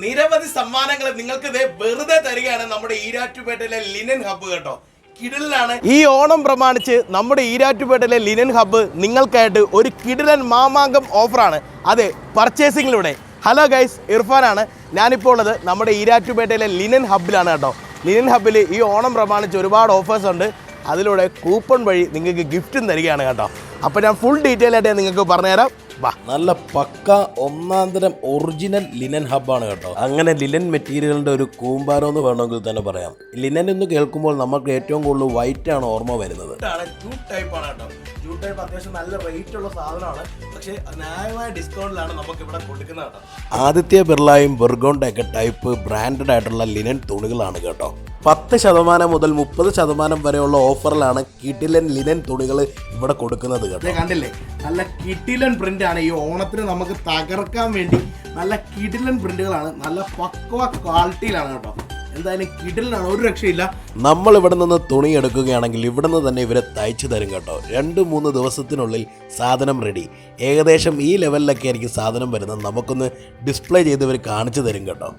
നിരവധി സമ്മാനങ്ങൾ നിങ്ങൾക്ക് ഇതേ വെറുതെ തരികയാണ് നമ്മുടെ ഈരാറ്റുപേട്ടയിലെ ലിനൻ ഹബ്ബ് കേട്ടോ. കിടിലാണ് ഈ ഓണം പ്രമാണിച്ച് നമ്മുടെ ഈരാറ്റുപേട്ടയിലെ ലിനൻ ഹബ്ബ് നിങ്ങൾക്കായിട്ട് ഒരു കിടിലൻ മാമാങ്കം ഓഫറാണ്. അതെ പർച്ചേസിങ്ങിലൂടെ. Hello guys ഇർഫാനാണ്. ഞാനിപ്പോൾ ഉള്ളത് നമ്മുടെ ഈരാറ്റുപേട്ടയിലെ ലിനൻ ഹബ്ബിലാണ് കേട്ടോ. ലിനൻ ഹബ്ബിൽ ഈ ഓണം പ്രമാണിച്ച് ഒരുപാട് ഓഫേഴ്സ് ഉണ്ട്. അതിലൂടെ കൂപ്പൺ വഴി നിങ്ങൾക്ക് ഗിഫ്റ്റും തരികയാണ് കേട്ടോ. അപ്പോൾ ഞാൻ ഫുൾ ഡീറ്റെയിൽ ആയിട്ട് ഞാൻ നിങ്ങൾക്ക് പറഞ്ഞുതരാം. വാ. നല്ല പക്ക ഒന്നാം തരം ഒറിജിനൽ ലിനൻ ഹബ്ബാണ് കേട്ടോ. അങ്ങനെ ലിനൻ മെറ്റീരിയലിന്റെ ഒരു കൂമ്പാരം എന്ന് വേണമെങ്കിൽ തന്നെ പറയാം. ലിനൻ എന്ന് കേൾക്കുമ്പോൾ നമുക്ക് ഏറ്റവും കൂടുതൽ വൈറ്റ് ആണ് ഓർമ്മ വരുന്നത്. ജൂട്ട് ടൈപ്പ് ആണ് കേട്ടോ. ജൂട്ട് ടൈപ്പ് അത്യാവശ്യം നല്ല റേറ്റ് ഉള്ള സാധനമാണ്. പക്ഷേ ന്യായമായ ഡിസ്കൗണ്ടിലാണ് നമുക്ക് ഇവിടെ കൊടുക്കുന്നത് കേട്ടോ. ആദിത്യ ബിർളയും ബെർഗോണ്ടൊക്കെ ടൈപ്പ് ബ്രാൻഡഡ് ആയിട്ടുള്ള ലിനൻ തുണികളാണ് കേട്ടോ. പത്ത് ശതമാനം മുതൽ മുപ്പത് ശതമാനം വരെയുള്ള ഓഫറിലാണ് കിട്ടിലൻ ലിനൻ തുണികൾ ഇവിടെ കൊടുക്കുന്നത് കണ്ടില്ലേ? നല്ല കിടിലൻ പ്രിന്റ് ആണ് ഈ ഓണത്തിന് നമുക്ക് തകർക്കാൻ വേണ്ടി നല്ല കിടിലൻ പ്രിന്റുകളാണ് നല്ല പക്വ ക്വാളിറ്റിയിലാണ് കേട്ടോ. എന്തായാലും കിടിലനാണ് ഒരു രക്ഷയില്ല. നമ്മൾ ഇവിടെ നിന്ന് തുണി എടുക്കുകയാണെങ്കിൽ ഇവിടെ നിന്ന് തന്നെ ഇവരെ തയ്ച്ചു തരും കേട്ടോ. രണ്ട് മൂന്ന് ദിവസത്തിനുള്ളിൽ സാധനം റെഡി ഏകദേശം ഈ ലെവലിലൊക്കെ ആയിരിക്കും സാധനം വരുന്നത്. നമുക്കൊന്ന് ഡിസ്പ്ലേ ചെയ്ത് ഇവർ കാണിച്ചു തരും കേട്ടോ.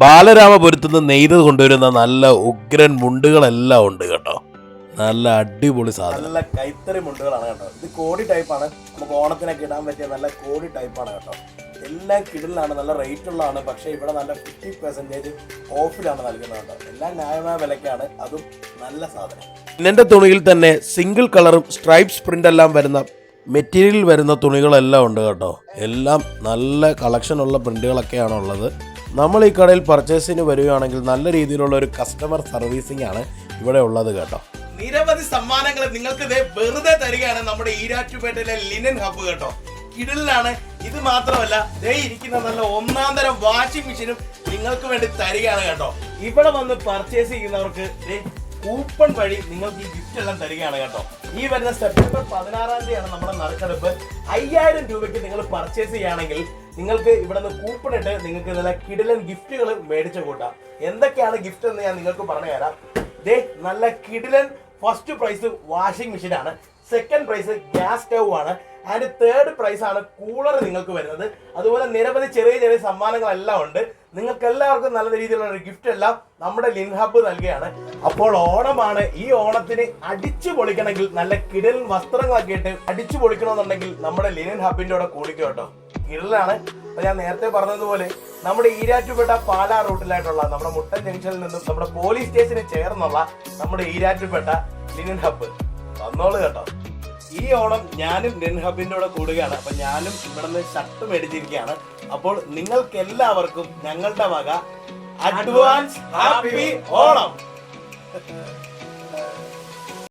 ബാലരാമപുരത്ത് നിന്ന് നെയ്ത് കൊണ്ടുവരുന്ന നല്ല ഉഗ്രൻ മുണ്ടുകളെല്ലാം ഉണ്ട് കേട്ടോ. നല്ല അടിപൊളി സാധനം. നല്ല കൈത്തറി മുണ്ടുകളാണ് കേട്ടോ. ഇത് കോടി ടൈപ്പാണ് നമുക്ക് ഓണത്തിനൊക്കെ ഇടാൻ പറ്റിയ നല്ല കോടി ടൈപ്പാണ് കേട്ടോ. എല്ലാം കിടലിലാണ് നല്ല റേറ്റ് ഉള്ളതാണ്. പക്ഷേ ഇവിടെ നല്ല ഫിഫ്റ്റി പെർസെന്റേജ് ഓഫിലാണ് നൽകുന്നത് കേട്ടോ. എല്ലാം ന്യായമായ വിലക്കാണ് അതും നല്ല സാധനം. ഇതിന്റെ തുണിയിൽ തന്നെ സിംഗിൾ കളറും സ്ട്രൈപ്സ് പ്രിന്റ് എല്ലാം വരുന്ന മെറ്റീരിയൽ വരുന്ന തുണികളെല്ലാം ഉണ്ട് കേട്ടോ. എല്ലാം നല്ല കളക്ഷൻ ഉള്ള പ്രിന്റുകളൊക്കെയാണ് ഉള്ളത് നമ്മൾ ഈ കടയിൽ പർച്ചേസിന് വരികയാണെങ്കിൽ നല്ല രീതിയിലുള്ള ഒരു കസ്റ്റമർ സർവീസിംഗ് ആണ് ഇവിടെ ഉള്ളത് കേട്ടോ. നിരവധി സമ്മാനങ്ങൾ നിങ്ങൾക്ക് വെറുതെ തരികയാണ് നമ്മുടെ ഈരാറ്റുപേട്ടയിലെ ലിനൻ ഹബ്ബ് കേട്ടോ. കിടിലാണ് ഇത് മാത്രമല്ല ദേ ഇരിക്കുന്ന നല്ല ഒന്നാം തരം വാഷിംഗ് മെഷീനും നിങ്ങൾക്ക് വേണ്ടി തരികയാണ് കേട്ടോ. ഇവിടെ വന്ന് പർച്ചേസ് ചെയ്യുന്നവർക്ക് കൂപ്പൺ വഴി നിങ്ങൾക്ക് ഈ ഗിഫ്റ്റ് എല്ലാം തരികയാണ് കേട്ടോ. ഈ വരുന്ന സെപ്റ്റംബർ പതിനാറാം തീയതിയാണ് നമ്മുടെ നറുക്കെടുപ്പ്. അയ്യായിരം രൂപയ്ക്ക് നിങ്ങൾ പർച്ചേസ് ചെയ്യുകയാണെങ്കിൽ നിങ്ങൾക്ക് ഇവിടെ നിന്ന് കൂപ്പൺ ഇട്ട് നിങ്ങൾക്ക് നല്ല കിടിലൻ ഗിഫ്റ്റുകൾ മേടിച്ചു കൂട്ടാം. എന്തൊക്കെയാണ് ഗിഫ്റ്റ് എന്ന് ഞാൻ നിങ്ങൾക്ക് പറഞ്ഞു തരാം. ദേ നല്ല കിടിലൻ ഫസ്റ്റ് പ്രൈസ് വാഷിംഗ് മെഷീൻ ആണ്. സെക്കൻഡ് പ്രൈസ് ഗ്യാസ് സ്റ്റൗ ആണ്. ആൻഡ് തേർഡ് പ്രൈസ് ആണ് കൂളർ നിങ്ങൾക്ക് വരുന്നത്. അതുപോലെ നിരവധി ചെറിയ ചെറിയ സമ്മാനങ്ങളെല്ലാം ഉണ്ട്. നിങ്ങൾക്ക് എല്ലാവർക്കും നല്ല രീതിയിലുള്ള ഒരു ഗിഫ്റ്റ് എല്ലാം നമ്മുടെ ലിൻഹബ് നൽകുകയാണ്. അപ്പോൾ ഓണമാണ്. ഈ ഓണത്തിന് അടിച്ചു പൊളിക്കണമെങ്കിൽ നല്ല കിടൽ വസ്ത്രങ്ങളൊക്കെ ഇട്ട് അടിച്ചു പൊളിക്കണമെന്നുണ്ടെങ്കിൽ നമ്മുടെ ലിനൻ ഹബിന്റെ കൂടെ കൂടിക്കോ കേട്ടോ. കിടലാണ് ഞാൻ നേരത്തെ പറഞ്ഞതുപോലെ നമ്മുടെ ഈരാറ്റുപേട്ട പാലാ റൂട്ടിലായിട്ടുള്ള നമ്മുടെ മുട്ടൻ ജംഗ്ഷനിൽ നിന്നും നമ്മുടെ പോലീസ് സ്റ്റേഷന് ചേർന്നുള്ള നമ്മുടെ ഈരാറ്റുപേട്ട ലിനൻ ഹബ്ബ്. വന്നോളൂ കേട്ടോ. ഈ ഓണം ഞാനും നെൻഹബിന്റെ കൂടെ കൂടുകയാണ്. അപ്പൊ ഞാനും ഇവിടെ നിന്ന് ഷർട്ട് മേടിച്ചിരിക്കുകയാണ്. അപ്പോൾ നിങ്ങൾക്ക് എല്ലാവർക്കും ഞങ്ങളുടെ വക അഡ്വാൻസ് ഹാപ്പി ഓണം.